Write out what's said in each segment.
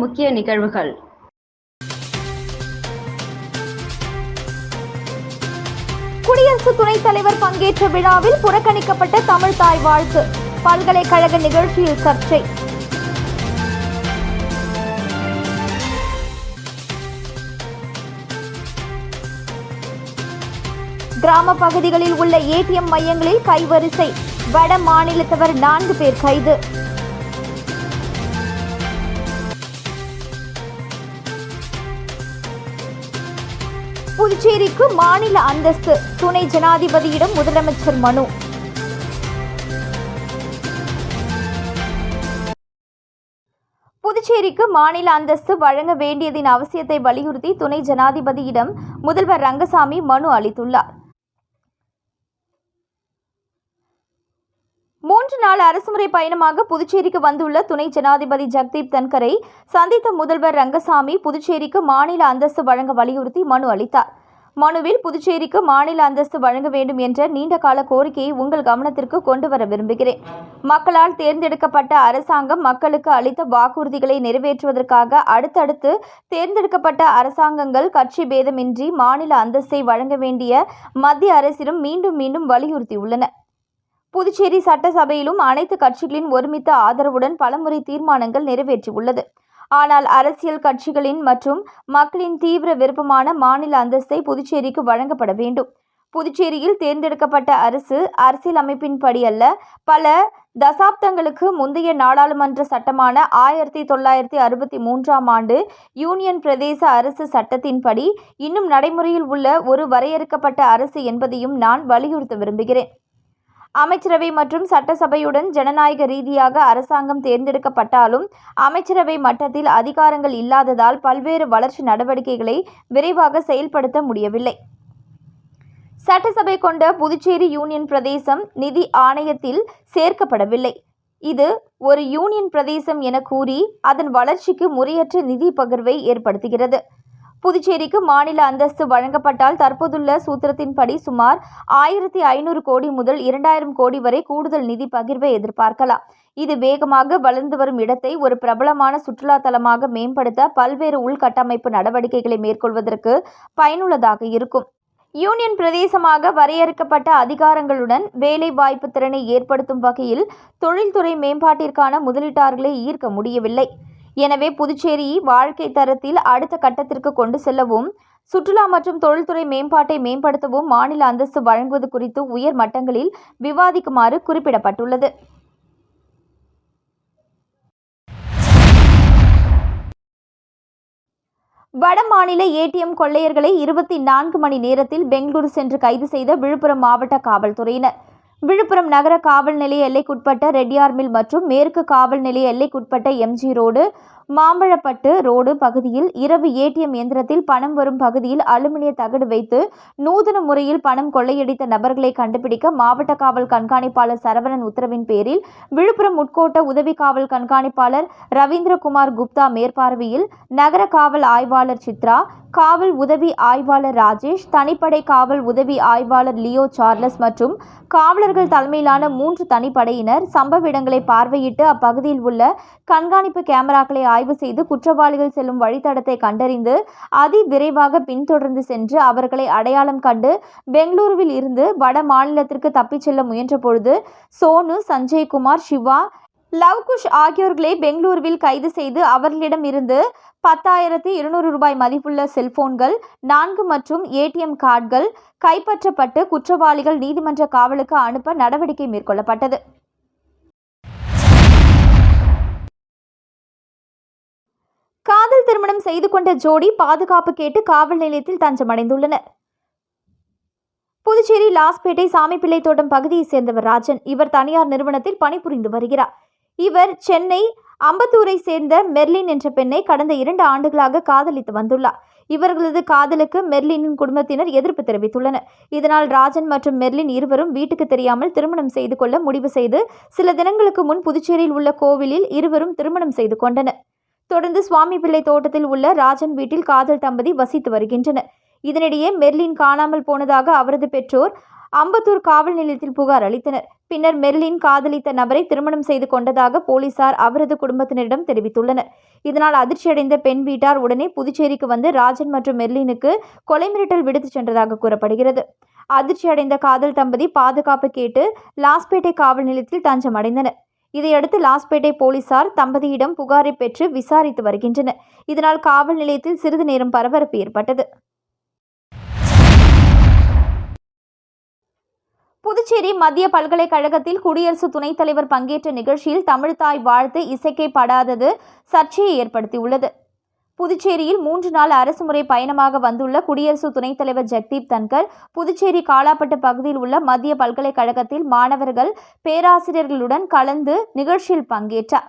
முக்கிய நிகழ்வுகள். குடியரசு துணைத் தலைவர் பங்கேற்ற விழாவில் புறக்கணிக்கப்பட்ட தமிழ் தாய் வாழ்த்து. பல்கலைக்கழக நிகழ்ச்சியில் சர்ச்சை. கிராம பகுதிகளில் உள்ள ஏடிஎம் மையங்களில் கைவரிசை. வட மாநிலத்தவர் நான்கு பேர் கைது. புதுச்சேரிக்கு மாநில அந்தஸ்து. துணை ஜனாதிபதியிடம் முதலமைச்சர் மனு. புதுச்சேரிக்கு மாநில அந்தஸ்து வழங்க வேண்டியதின் அவசியத்தை வலியுறுத்தி துணை ஜனாதிபதியிடம் முதல்வர் ரங்கசாமி மனு அளித்துள்ளார். மூன்று நாள் அரசுமுறை பயணமாக புதுச்சேரிக்கு வந்துள்ள துணை ஜனாதிபதி ஜக்தீப் தன்கரை சந்தித்த முதல்வர் ரங்கசாமி புதுச்சேரிக்கு மாநில அந்தஸ்து வழங்க வலியுறுத்தி மனு அளித்தார். மனுவில் புதுச்சேரிக்கு மாநில அந்தஸ்து வழங்க வேண்டும் என்ற நீண்டகால கோரிக்கையை உங்கள் கவனத்திற்கு கொண்டு வர விரும்புகிறேன். மக்களால் தேர்ந்தெடுக்கப்பட்ட அரசாங்கம் மக்களுக்கு அளித்த வாக்குறுதிகளை நிறைவேற்றுவதற்காக அடுத்தடுத்து தேர்ந்தெடுக்கப்பட்ட அரசாங்கங்கள் கட்சி பேதமின்றி மாநில அந்தஸ்தை வழங்க வேண்டிய மத்திய அரசிடம் மீண்டும் மீண்டும் வலியுறுத்தியுள்ளன. புதுச்சேரி சட்டசபையிலும் அனைத்து கட்சிகளின் ஒருமித்த ஆதரவுடன் பலமுறை தீர்மானங்கள் நிறைவேற்றியுள்ளது. ஆனால் அரசியல் கட்சிகளின் மற்றும் மக்களின் தீவிர விருப்பமான மாநில அந்தஸ்தை புதுச்சேரிக்கு வழங்கப்பட வேண்டும். புதுச்சேரியில் தேர்ந்தெடுக்கப்பட்ட அரசு அரசியல் அமைப்பின்படி அல்ல பல தசாப்தங்களுக்கு முந்தைய நாடாளுமன்ற சட்டமான ஆயிரத்தி தொள்ளாயிரத்தி அறுபத்தி மூன்றாம் ஆண்டு யூனியன் பிரதேச அரசு சட்டத்தின்படி இன்னும் நடைமுறையில் உள்ள ஒரு வரையறுக்கப்பட்ட அரசு என்பதையும் நான் வலியுறுத்த விரும்புகிறேன். அமைச்சரவை மற்றும் சட்டசபையுடன் ஜனநாயக ரீதியாக அரசாங்கம் தேர்ந்தெடுக்கப்பட்டாலும் அமைச்சரவை மட்டத்தில் அதிகாரங்கள் இல்லாததால் பல்வேறு வளர்ச்சி நடவடிக்கைகளை விரைவாக செயல்படுத்த முடியவில்லை. சட்டசபை கொண்ட புதுச்சேரி யூனியன் பிரதேசம் நிதி ஆணையத்தில் சேர்க்கப்படவில்லை. இது ஒரு யூனியன் பிரதேசம் என கூறி அதன் வளர்ச்சிக்கு முறையற்ற நிதி பகிர்வை ஏற்படுத்துகிறது. புதுச்சேரிக்கு மாநில அந்தஸ்து வழங்கப்பட்டால் தற்போதுள்ள சூத்திரத்தின்படி சுமார் ஆயிரத்தி ஐநூறு கோடி முதல் இரண்டாயிரம் கோடி வரை கூடுதல் நிதி பகிர்வை எதிர்பார்க்கலாம். இது வேகமாக வளர்ந்து வரும் இடத்தை ஒரு பிரபலமான சுற்றுலா தலமாக மேம்படுத்த பல்வேறு உள்கட்டமைப்பு நடவடிக்கைகளை மேற்கொள்வதற்கு பயனுள்ளதாக இருக்கும். யூனியன் பிரதேசமாக வரையறுக்கப்பட்ட அதிகாரங்களுடன் வேலை வாய்ப்பு திறனை ஏற்படுத்தும் வகையில் தொழில்துறை மேம்பாட்டிற்கான முதலீட்டாளர்களை ஈர்க்க முடியவில்லை. எனவே புதுச்சேரி வாழ்க்கை தரத்தில் அடுத்த கட்டத்திற்கு கொண்டு செல்லவும் சுற்றுலா மற்றும் தொழில்துறை மேம்பாட்டை மேம்படுத்தவும் மாநில அந்தஸ்து வழங்குவது குறித்து உயர் மட்டங்களில் விவாதிக்குமாறு குறிப்பிடப்பட்டுள்ளது. வடமாநில ஏடிஎம் கொள்ளையர்களை இருபத்தி நான்கு மணி நேரத்தில் பெங்களூரு சென்று கைது செய்த விழுப்புரம் மாவட்ட காவல்துறையினர். விழுப்புரம் நகர காவல் நிலைய எல்லைக்குட்பட்ட ரெட்டியார் மில் மற்றும் மேற்கு காவல் நிலைய எல்லைக்குட்பட்ட எம்ஜி ரோடு மாம்பழப்பட்டு ரோடு பகுதியில் இரவு ஏடிஎம் இயந்திரத்தில் பணம் வரும் பகுதியில் அலுமினிய தகடு வைத்து நூதன முறையில் பணம் கொள்ளையடித்த நபர்களை கண்டுபிடிக்க மாவட்ட காவல் கண்காணிப்பாளர் சரவணன் உத்தரவின் பேரில் விழுப்புரம் உட்கோட்ட உதவி காவல் கண்காணிப்பாளர் ரவீந்திரகுமார் குப்தா மேற்பார்வையில் நகர காவல் ஆய்வாளர் சித்ரா காவல் உதவி ஆய்வாளர் ராஜேஷ் தனிப்படை காவல் உதவி ஆய்வாளர் லியோ சார்லஸ் மற்றும் காவலர்கள் தலைமையிலான மூன்று தனிப்படையினர் சம்பவ இடங்களை பார்வையிட்டு அப்பகுதியில் உள்ள கண்காணிப்பு கேமராக்களை ஆய்வு செய்து குற்றவாளிகள் செல்லும் வழித்தடத்தை கண்டறிந்து அதி விரைவாக பின்தொடர்ந்து சென்று அவர்களை அடையாளம் கண்டு பெங்களூருவில் இருந்து வட மாநிலத்திற்கு தப்பிச் செல்ல முயன்ற பொழுது சோனு சஞ்சய்குமார் சிவா லவ்குஷ் ஆகியோர்களை பெங்களூருவில் கைது செய்து அவர்களிடம் இருந்து பத்தாயிரத்தி இருநூறு ரூபாய் மதிப்புள்ள செல்போன்கள் நான்கு மற்றும் ஏடிஎம் கார்டுகள் கைப்பற்றப்பட்டு குற்றவாளிகள் நீதிமன்ற காவலுக்கு அனுப்ப நடவடிக்கை மேற்கொள்ளப்பட்டது. திருமணம் செய்து கொண்ட ஜோடி பாதுகாப்பு கேட்டு காவல் நிலையத்தில் தஞ்சமடைந்துள்ளனர். புதுச்சேரி லாஸ்பேட்டை சாமிப்பிள்ளை தோட்டம் பகுதியைச் சேர்ந்தவர் ராஜன். இவர் தனியார் நிறுவனத்தில் பணிபுரிந்து வருகிறார். இவர் சென்னை அம்பத்தூரை சேர்ந்த மெர்லின் என்ற பெண்ணை கடந்த இரண்டு ஆண்டுகளாக காதலித்து வந்துள்ளார். இவர்களது காதலுக்கு மெர்லினின் குடும்பத்தினர் எதிர்ப்பு தெரிவித்துள்ளனர். இதனால் ராஜன் மற்றும் மெர்லின் இருவரும் வீட்டுக்கு தெரியாமல் திருமணம் செய்து கொள்ள முடிவு செய்து சில தினங்களுக்கு முன் புதுச்சேரியில் உள்ள கோவிலில் இருவரும் திருமணம் செய்து கொண்டனர். தொடர்ந்து சுவாமி பிள்ளை தோட்டத்தில் உள்ள ராஜன் வீட்டில் காதல் தம்பதி வசித்து வருகின்றனர். இதனிடையே மெர்லின் காணாமல் போனதாக அவரது பெற்றோர் அம்பத்தூர் காவல் நிலையத்தில் புகார் அளித்தனர். பின்னர் மெர்லின் காதலித்த நபரை திருமணம் செய்து கொண்டதாக போலீசார் அவரது குடும்பத்தினரிடம் தெரிவித்துள்ளனர். இதனால் அதிர்ச்சியடைந்த பெண் வீட்டார் உடனே புதுச்சேரிக்கு வந்து ராஜன் மற்றும் மெர்லினுக்கு கொலை மிரட்டல் விடுத்துச் சென்றதாக கூறப்படுகிறது. அதிர்ச்சியடைந்த காதல் தம்பதி பாதுகாப்பு கேட்டு லாஸ்பேட்டை காவல் நிலையத்தில் தஞ்சம் அடைந்தனர் இதையடுத்து லாஸ்பேட்டை போலீசார் தம்பதியிடம் புகாரை பெற்று விசாரித்து வருகின்றனர். இதனால் காவல் நிலையத்தில் சிறிது நேரம் பரபரப்பு ஏற்பட்டது. புதுச்சேரி மத்திய பல்கலைக்கழகத்தில் குடியரசு துணைத் தலைவர் பங்கேற்ற நிகழ்ச்சியில் தமிழ்தாய் வாழ்த்து இசைக்கப்படாதது சர்ச்சையை ஏற்படுத்தியுள்ளது. புதுச்சேரியில் மூன்று நாள் அரசுமுறை பயணமாக வந்துள்ள குடியரசு துணைத் தலைவர் ஜெக்தீப் தன்கர் புதுச்சேரி காலாப்பட்டு பகுதியில் உள்ள மத்திய பல்கலைக்கழகத்தில் மாணவர்கள் பேராசிரியர்களுடன் கலந்து நிகழ்ச்சியில் பங்கேற்றார்.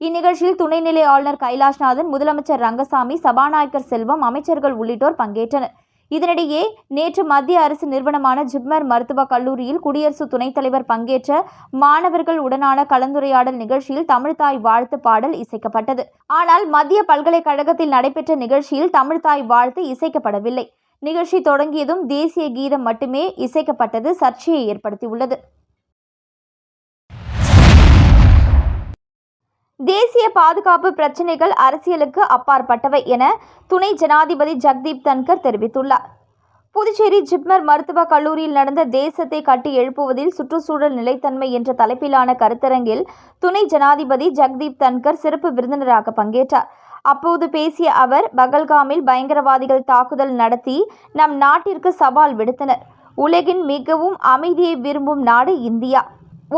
இந்நிகழ்ச்சியில் துணைநிலை ஆளுநர் கைலாஷ்நாதன் முதலமைச்சர் ரங்கசாமி சபாநாயகர் செல்வம் அமைச்சர்கள் உள்ளிட்டோர் பங்கேற்றனர். இதனிடையே நேற்று மத்திய அரசு நிறுவனமான ஜிப்மர் மருத்துவக் கல்லூரியில் குடியரசு துணைத் தலைவர் பங்கேற்ற மாணவர்கள் உடனான கலந்துரையாடல் நிகழ்ச்சியில் தமிழ்தாய் வாழ்த்து பாடல் இசைக்கப்பட்டது. ஆனால் மத்திய பல்கலைக்கழகத்தில் நடைபெற்ற நிகழ்ச்சியில் தமிழ்தாய் வாழ்த்து இசைக்கப்படவில்லை. நிகழ்ச்சி தொடங்கியதும் தேசிய கீதம் மட்டுமே இசைக்கப்பட்டது சர்ச்சையை ஏற்படுத்தியுள்ளது. தேசிய பாதுகாப்பு பிரச்சினைகள் அரசியலுக்கு அப்பாற்பட்டவை என துணை ஜனாதிபதி ஜக்தீப் தன்கர் தெரிவித்துள்ளார். புதுச்சேரி ஜிப்மர் மருத்துவக் கல்லூரியில் நடந்த தேசத்தை கட்டி எழுப்புவதில் சுற்றுச்சூழல் நிலைத்தன்மை என்ற தலைப்பிலான கருத்தரங்கில் துணை ஜனாதிபதி ஜக்தீப் தன்கர் சிறப்பு விருந்தினராக பங்கேற்றார். அப்போது பேசிய அவர் பகல்காமில் பயங்கரவாதிகள் தாக்குதல் நடத்தி நம் நாட்டிற்கு சவால் விடுத்தனர். உலகின் மிகவும் அமைதியை விரும்பும் நாடு இந்தியா.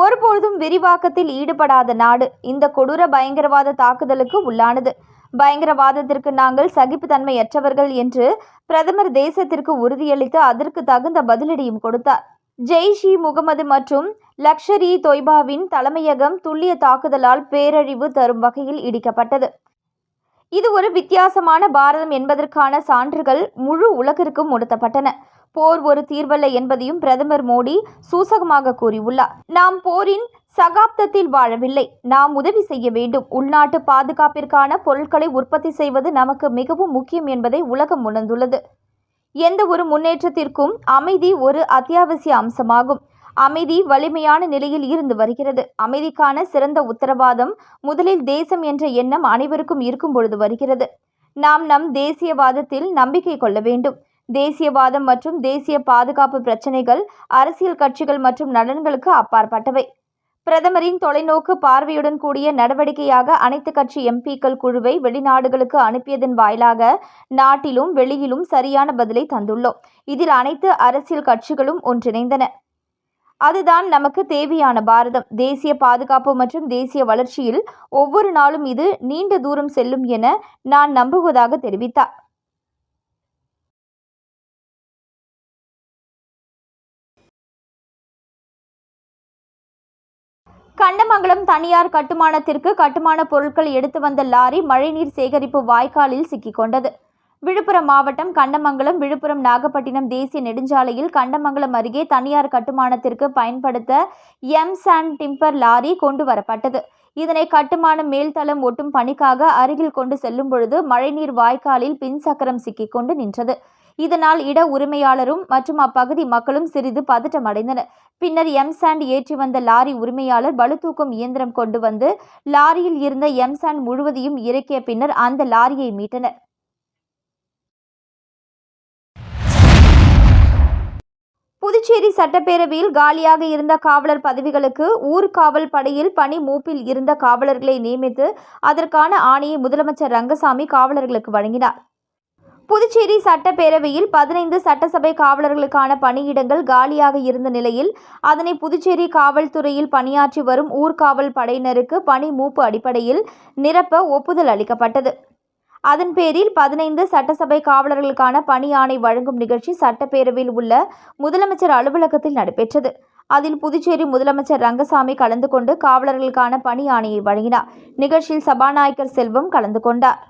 ஒருபொழுதும் விரிவாக்கத்தில் ஈடுபடாத நாடு. இந்த கொடூர பயங்கரவாத தாக்குதலுக்கு உள்ளானது. பயங்கரவாதத்திற்கு நாங்கள் சகிப்புத்தன்மையற்றவர்கள் என்று பிரதமர் தேசத்திற்கு உறுதியளித்து அதற்கு தகுந்த பதிலடியும் கொடுத்தார். ஜெய்ஷ் இ முகமது மற்றும் லக்ஷர் இ தொய்பாவின் தலைமையகம் துல்லிய தாக்குதலால் பேரழிவு தரும் வகையில் இடிக்கப்பட்டது. இது ஒரு வித்தியாசமான பாரதம் என்பதற்கான சான்றுகள் முழு உலகிற்கும் உணர்த்தப்பட்டன. போர் ஒரு தீர்வல்ல என்பதையும் பிரதமர் மோடி சூசகமாக கூறியுள்ளார். நாம் போரின் சகாப்தத்தில் வாழவில்லை. நாம் உதவி செய்ய வேண்டும். உள்நாட்டு பாதுகாப்பிற்கான பொருட்களை உற்பத்தி செய்வது நமக்கு மிகவும் முக்கியம் என்பதை உலகம் உணர்ந்துள்ளது. எந்த ஒரு முன்னேற்றத்திற்கும் அமைதி ஒரு அத்தியாவசிய அம்சமாகும். அமைதி வலிமையான நிலையில் இருந்து வருகிறது. அமைதிக்கான சிறந்த உத்தரவாதம் முதலில் தேசம் என்ற எண்ணம் அனைவருக்கும் இருக்கும் பொழுது வருகிறது. நாம் நம் தேசியவாதத்தில் நம்பிக்கை கொள்ள வேண்டும். தேசியவாதம் மற்றும் தேசிய பாதுகாப்பு பிரச்சினைகள் அரசியல் கட்சிகள் மற்றும் நலன்களுக்கு அப்பாற்பட்டவை. பிரதமரின் தொலைநோக்கு பார்வையுடன் கூடிய நடவடிக்கையாக அனைத்து கட்சி எம்பிக்கள் குழுவை வெளிநாடுகளுக்கு அனுப்பியதன் வாயிலாக நாட்டிலும் வெளியிலும் சரியான பதிலை தந்துள்ளோம். இதில் அனைத்து அரசியல் கட்சிகளும் ஒன்றிணைந்தன. அதுதான் நமக்கு தேவையான பாரதம். தேசிய பாதுகாப்பு மற்றும் தேசிய வளர்ச்சியில் ஒவ்வொரு நாளும் இது நீண்ட தூரம் செல்லும் என நான் நம்புவதாக தெரிவித்தார். கண்டமங்கலம் தனியார் கட்டுமானத்திற்கு கட்டுமான பொருட்கள் எடுத்து வந்த லாரி மழைநீர் சேகரிப்பு வாய்க்காலில் சிக்கிக்கொண்டது விழுப்புரம் மாவட்டம் கண்டமங்கலம் விழுப்புரம் நாகப்பட்டினம் தேசிய நெடுஞ்சாலையில் கண்டமங்கலம் அருகே தனியார் கட்டுமானத்திற்கு பயன்படுத்த எம் சாண்ட் டிம்பர் லாரி கொண்டு வரப்பட்டது. இதனை கட்டுமான மேல்தளம் ஒட்டும் பணிக்காக அருகில் கொண்டு செல்லும் பொழுது மழைநீர் வாய்க்காலில் பின் சக்கரம் சிக்கிக்கொண்டு நின்றது. இதனால் இட உரிமையாளரும் மற்றும் அப்பகுதி மக்களும் சிறிது பதட்டமடைந்தனர். பின்னர் எம் சாண்ட் ஏற்றி வந்த லாரி உரிமையாளர் பளுதூக்கும் இயந்திரம் கொண்டு வந்து லாரியில் இருந்த எம் சாண்ட் முழுவதையும் இறக்கிய பின்னர் அந்த லாரியை மீட்டனர். புதுச்சேரி சட்டப்பேரவையில் காலியாக இருந்த காவலர் பதவிகளுக்கு ஊர்காவல் படையில் பணி மூப்பில் இருந்த காவலர்களை நியமித்து அதற்கான ஆணையை முதலமைச்சர் ரங்கசாமி காவலர்களுக்கு வழங்கினார். புதுச்சேரி சட்டப்பேரவையில் பதினைந்து சட்டசபை காவலர்களுக்கான பணியிடங்கள் காலியாக இருந்த நிலையில் அதனை புதுச்சேரி காவல்துறையில் பணியாற்றி வரும் ஊர்காவல் படையினருக்கு பணி மூப்பு அடிப்படையில் நிரப்ப ஒப்புதல் அளிக்கப்பட்டது. அதன் பேரில் பதினைந்து சட்டசபை காவலர்களுக்கான பணி ஆணை வழங்கும் நிகழ்ச்சி சட்டப்பேரவையில் உள்ள முதலமைச்சர் அலுவலகத்தில் நடைபெற்றது. அதில் புதுச்சேரி முதலமைச்சர் ரங்கசாமி கலந்து கொண்டு காவலர்களுக்கான பணி ஆணையை வழங்கினார். நிகழ்ச்சியில் சபாநாயகர் செல்வம் கலந்து கொண்டார்.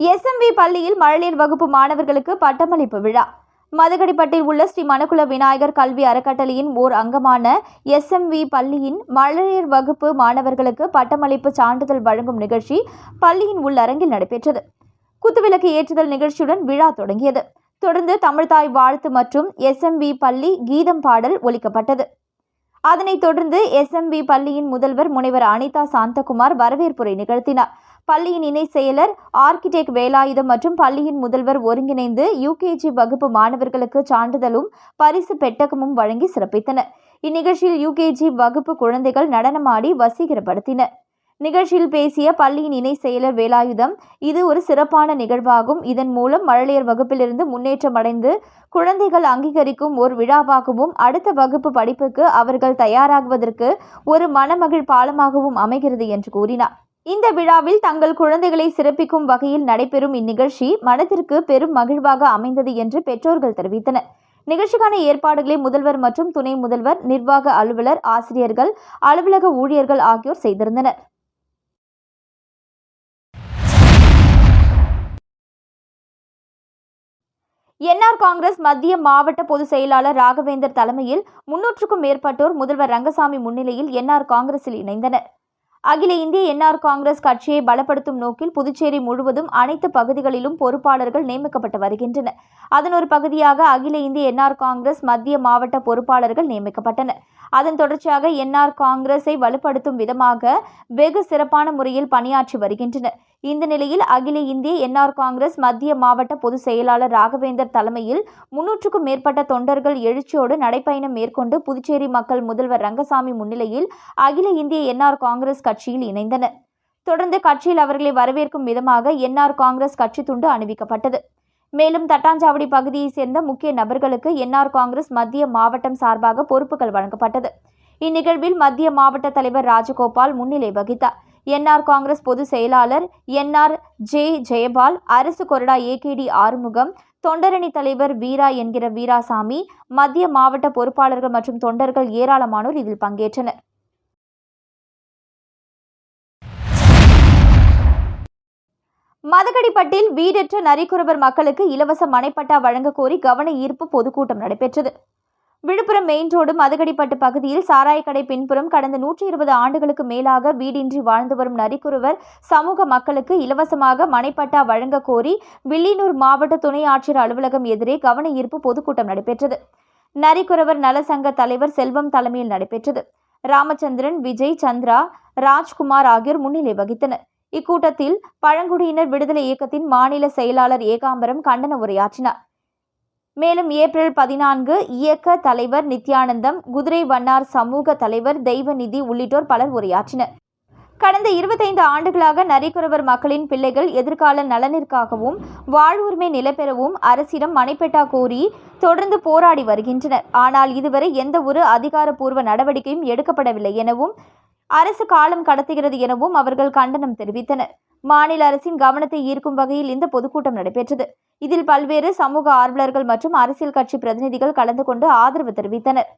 எஸ்எம்வி பள்ளியில் மழலையர் வகுப்பு மாணவர்களுக்கு பட்டமளிப்பு விழா. மதுகடிப்பட்டில் உள்ள ஸ்ரீ மணக்குல விநாயகர் கல்வி அறக்கட்டளையின் ஓர் அங்கமான எஸ்எம்வி பள்ளியின் மழலையர் வகுப்பு மாணவர்களுக்கு பட்டமளிப்பு சான்றிதழ் வழங்கும் நிகழ்ச்சி பள்ளியின் உள்ளரங்கில் நடைபெற்றது. குத்துவிளக்கு ஏற்றுதல் நிகழ்ச்சியுடன் விழா தொடங்கியது. தொடர்ந்து தமிழ்தாய் வாழ்த்து மற்றும் எஸ்எம்வி பள்ளி கீதம் பாடல் ஒலிக்கப்பட்டது. அதனைத் தொடர்ந்து எஸ்எம்வி பள்ளியின் முதல்வர் முனைவர் அனிதா சாந்தகுமார் வரவேற்புரை நிகழ்த்தினார். பள்ளியின் இணை செயலர் ஆர்கிடெக்ட் வேலாயுதம் மற்றும் பள்ளியின் முதல்வர் ஒருங்கிணைந்து யுகேஜி வகுப்பு மாணவர்களுக்கு சான்றிதழும் பரிசு பெட்டகமும் வழங்கி சிறப்பித்தனர். இந்நிகழ்ச்சியில் யுகேஜி வகுப்பு குழந்தைகள் நடனமாடி வசீகரப்படுத்தினர். நிகழ்ச்சியில் பேசிய பள்ளியின் இணை செயலர் வேலாயுதம் இது ஒரு சிறப்பான நிகழ்வாகும். இதன் மூலம் மழலையர் வகுப்பிலிருந்து முன்னேற்றம் அடைந்து குழந்தைகள் அங்கீகரிக்கும் ஒரு விழாவாகவும் அடுத்த வகுப்பு படிப்புக்கு அவர்கள் தயாராகுவதற்கு ஒரு மனமகிழ் பாலமாகவும் அமைகிறது என்று கூறினார். இந்த விழாவில் தங்கள் குழந்தைகளை சிறப்பிக்கும் வகையில் நடைபெறும் இந்நிகழ்ச்சி மனதிற்கு பெரும் மகிழ்வாக அமைந்தது என்று பெற்றோர்கள் தெரிவித்தனர். நிகழ்ச்சிக்கான ஏற்பாடுகளை முதல்வர் மற்றும் துணை முதல்வர் நிர்வாக அலுவலர் ஆசிரியர்கள் அலுவலக ஊழியர்கள் ஆகியோர் செய்திருந்தனர். என்ஆர் காங்கிரஸ் மத்திய மாவட்ட பொதுச் செயலாளர் ராகவேந்தர் தலைமையில் முன்னூற்றுக்கும் மேற்பட்டோர் முதல்வர் ரங்கசாமி முன்னிலையில் என்ஆர் காங்கிரஸில் இணைந்தனர். அகில இந்திய என்ஆர் காங்கிரஸ் கட்சியை பலப்படுத்தும் நோக்கில் புதுச்சேரி முழுவதும் அனைத்து பகுதிகளிலும் பொறுப்பாளர்கள் நியமிக்கப்பட்டு வருகின்றனர். அதன் ஒரு பகுதியாக அகில இந்திய என்ஆர் காங்கிரஸ் மத்திய மாவட்ட பொறுப்பாளர்கள் நியமிக்கப்பட்டனர். அதன் தொடர்ச்சியாக என்ஆர் காங்கிரஸை வலுப்படுத்தும் விதமாக வெகு சிறப்பான முறையில் பணியாற்றி வருகின்றனர். இந்த நிலையில் அகில இந்திய என்ஆர் காங்கிரஸ் மத்திய மாவட்ட பொதுச் செயலாளர் ராகவேந்தர் தலைமையில் முன்னூற்றுக்கும் மேற்பட்ட தொண்டர்கள் எழுச்சியோடு நடைப்பயணம் மேற்கொண்டு புதுச்சேரி மக்கள் முதல்வர் ரங்கசாமி முன்னிலையில் அகில இந்திய என்ஆர் காங்கிரஸ் கட்சியில் இணைந்தனர். தொடர்ந்து கட்சியில் அவர்களை வரவேற்கும் விதமாக என்ஆர் காங்கிரஸ் கட்சி துண்டு அணிவிக்கப்பட்டது. மேலும் தட்டாஞ்சாவடி பகுதியைச் சேர்ந்த முக்கிய நபர்களுக்கு என்ஆர் காங்கிரஸ் மத்திய மாவட்டம் சார்பாக பொறுப்புகள் வழங்கப்பட்டது. இந்நிகழ்வில் மத்திய மாவட்ட தலைவர் ராஜகோபால் முன்னிலை வகித்தார். என்ஆர் காங்கிரஸ் பொதுச் செயலாளர் என்ஆர் ஜே ஜெயபால் அரசு கொறடா ஏகேடி ஆறுமுகம் தொண்டரணி தலைவர் வீரா என்கிற வீராசாமி மத்திய மாவட்ட பொறுப்பாளர்கள் மற்றும் தொண்டர்கள் ஏராளமானோர் இதில் பங்கேற்றனர். மதகடிப்பட்டில் வீடற்ற நரிக்குறவர் மக்களுக்கு இலவச மனைப்பட்டா வழங்க கோரி கவன ஈர்ப்பு பொதுக்கூட்டம் நடைபெற்றது. விழுப்புரம் மெயின் ரோடு மதகடிப்பட்டு பகுதியில் சாராயக்கடை பின்புறம் கடந்த நூற்றி இருபது ஆண்டுகளுக்கு மேலாக வீடின்றி வாழ்ந்து வரும் நரிக்குறவர் சமூக மக்களுக்கு இலவசமாக மனைப்பட்டா வழங்க கோரி வில்லியனூர் மாவட்ட துணை ஆட்சியர் அலுவலகம் எதிரே கவன ஈர்ப்பு பொதுக்கூட்டம் நடைபெற்றது. நரிக்குறவர் நலசங்க தலைவர் செல்வம் தலைமையில் நடைபெற்றது. ராமச்சந்திரன் விஜய் சந்திரா ராஜ்குமார் ஆகியோர் முன்னிலை வகித்தனர். இக்கூட்டத்தில் பழங்குடியினர் விடுதலை இயக்கத்தின் மாநில செயலாளர் ஏகாம்பரம் கண்டன உரையாற்றினார். மேலும் ஏப்ரல் பதினான்கு இயக்க தலைவர் நித்யானந்தம் குதிரை வண்ணார் சமூக தலைவர் தெய்வநிதி உள்ளிட்டோர் பலர் உரையாற்றினர். கடந்த இருபத்தைந்து ஆண்டுகளாக நரிக்குறவர் மக்களின் பிள்ளைகள் எதிர்கால நலனிற்காகவும் வாழ்வுரிமை நிலப்பெறவும் அரசிடம் மனைப்பெட்டா கோரி தொடர்ந்து போராடி வருகின்றனர். ஆனால் இதுவரை எந்த ஒரு அதிகாரப்பூர்வ நடவடிக்கையும் எடுக்கப்படவில்லை எனவும் அரசு காலம் கடத்துகிறது எனவும் அவர்கள் கண்டனம் தெரிவித்தனர். மாநில அரசின் கவனத்தை ஈர்க்கும் வகையில் இந்த பொதுக்கூட்டம் நடைபெற்றது. இதில் பல்வேறு சமூக ஆர்வலர்கள் மற்றும் அரசியல் கட்சி பிரதிநிதிகள் கலந்து கொண்டு ஆதரவு தெரிவித்தனர்.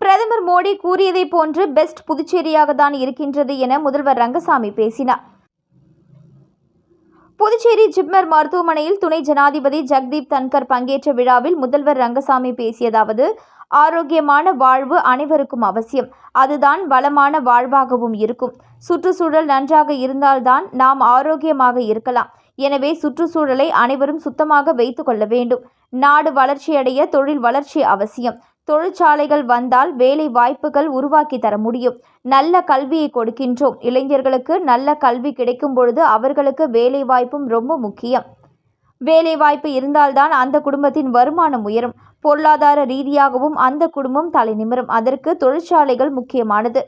பிரதமர் மோடி கூறியதைப் போன்று பெஸ்ட் புதுச்சேரியாக தான் இருக்கின்றது என முதல்வர் ரங்கசாமி பேசினார். புதுச்சேரி ஜிப்மர் மருத்துவமனையில் துணை ஜனாதிபதி ஜக்தீப் தன்கர் பங்கேற்ற விழாவில் முதல்வர் ரங்கசாமி பேசியதாவது ஆரோக்கியமான வாழ்வு அனைவருக்கும் அவசியம். அதுதான் வளமான வாழ்வாகவும் இருக்கும். சுற்றுச்சூழல் நன்றாக இருந்தால்தான் நாம் ஆரோக்கியமாக இருக்கலாம். எனவே சுற்றுச்சூழலை அனைவரும் சுத்தமாக வைத்துக்கொள்ள வேண்டும். நாடு வளர்ச்சியடைய தொழில் வளர்ச்சி அவசியம். தொழிற்சாலைகள் வந்தால் வேலை வாய்ப்புகள் உருவாக்கி தர முடியும். நல்ல கல்வியை கொடுக்கின்றோம். இளைஞர்களுக்கு நல்ல கல்வி கிடைக்கும் பொழுது அவர்களுக்கு வேலை வாய்ப்பும் ரொம்ப முக்கியம். வேலை வாய்ப்பு இருந்தால்தான் அந்த குடும்பத்தின் வருமானம் உயரும். பொருளாதார ரீதியாகவும் அந்த குடும்பம் தலை நிமிரும். அதற்கு தொழிற்சாலைகள் முக்கியமானது.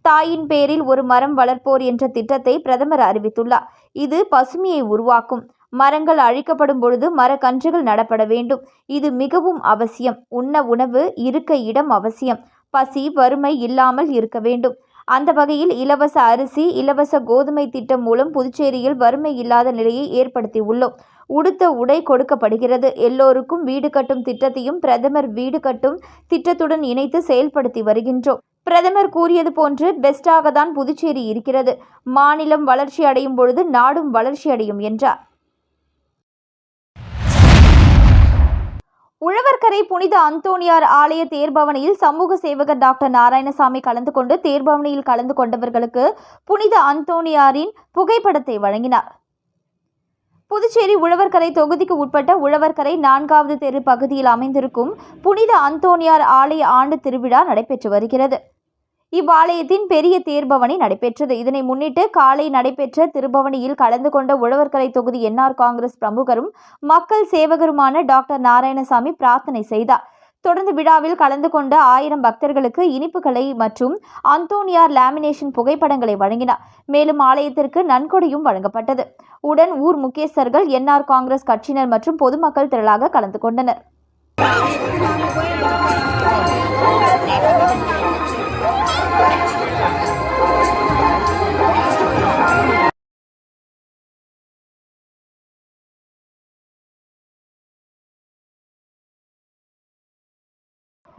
தாயின் பேரில் ஒரு மரம் வளர்ப்போர் என்ற திட்டத்தை பிரதமர் அறிவித்துள்ளார். இது பசுமையை உருவாக்கும். மரங்கள் அழிக்கப்படும் பொழுது மரக்கன்றுகள் நடப்பட வேண்டும். இது மிகவும் அவசியம். உண்ண உணவு இருக்க இடம் அவசியம். பசி வறுமை இல்லாமல் இருக்க வேண்டும். அந்த வகையில் இலவச அரிசி இலவச கோதுமை திட்டம் மூலம் புதுச்சேரியில் வறுமை இல்லாத நிலையை ஏற்படுத்தி உள்ளோம். உடுத்த உடை கொடுக்கப்படுகிறது. எல்லோருக்கும் வீடு கட்டும் திட்டத்தையும் பிரதமர் வீடு கட்டும் திட்டத்துடன் இணைத்து செயல்படுத்தி வருகின்றோம். பிரதமர் கூறியது போன்று பெஸ்டாக தான் புதுச்சேரி இருக்கிறது. மாநிலம் வளர்ச்சி அடையும் பொழுது நாடும் வளர்ச்சி அடையும் என்றார். உழவர்கரை புனித அந்தோணியார் ஆலய தேர்பவனியில் சமூக சேவகர் டாக்டர் நாராயணசாமி கலந்து கொண்டு தேர்பவனியில் கலந்து கொண்டவர்களுக்கு புனித அந்தோணியாரின் புகைப்படத்தை வழங்கினார். புதுச்சேரி உழவர்கரை தொகுதிக்கு உட்பட்ட உழவர்கரை நான்காவது தெரு பகுதியில் அமைந்திருக்கும் புனித அந்தோணியார் ஆலய ஆண்டு திருவிழா நடைபெற்று வருகிறது. இவ்வாலயத்தின் பெரிய தேர்பவனி நடைபெற்றது. இதனை முன்னிட்டு காலை நடைபெற்ற திருபவனியில் கலந்து கொண்ட உழவர்கரை தொகுதி என்ஆர் காங்கிரஸ் பிரமுகரும் மக்கள் சேவகருமான டாக்டர் நாராயணசாமி பிரார்த்தனை செய்தார். தொடர்ந்து விழாவில் கலந்து கொண்ட ஆயிரம் பக்தர்களுக்கு இனிப்புகளை மற்றும் அந்தோனியார் லேமினேஷன் புகைப்படங்களை வழங்கினார். மேலும் ஆலயத்திற்கு நன்கொடையும் வழங்கப்பட்டது. உடன் ஊர் முக்கியஸ்தர்கள் என்ஆர் காங்கிரஸ் கட்சியினர் மற்றும் பொதுமக்கள் திரளாக கலந்து கொண்டனர்.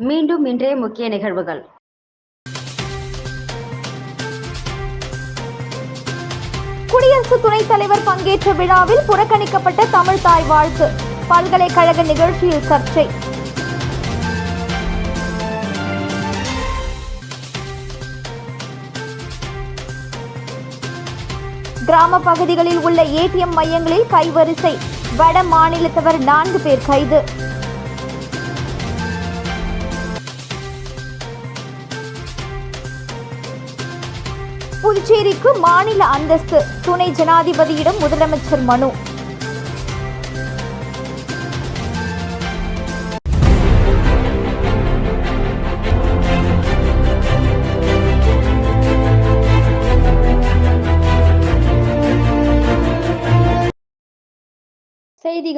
மீண்டும் இன்றைய முக்கிய நிகழ்வுகள். குடியரசு துணைத் தலைவர் பங்கேற்ற விழாவில் புறக்கணிக்கப்பட்ட தமிழ் தாய் வாழ்த்து. பல்கலைக்கழக நிகழ்ச்சியில் சர்ச்சை. கிராம பகுதிகளில் உள்ள ஏடிஎம் மையங்களில் கைவரிசை. வட மாநிலத்தவர் நான்கு பேர் கைது. புதுச்சேரிக்கு மாநில அந்தஸ்து. துணை ஜனாதிபதியிடம் முதலமைச்சர் மனு.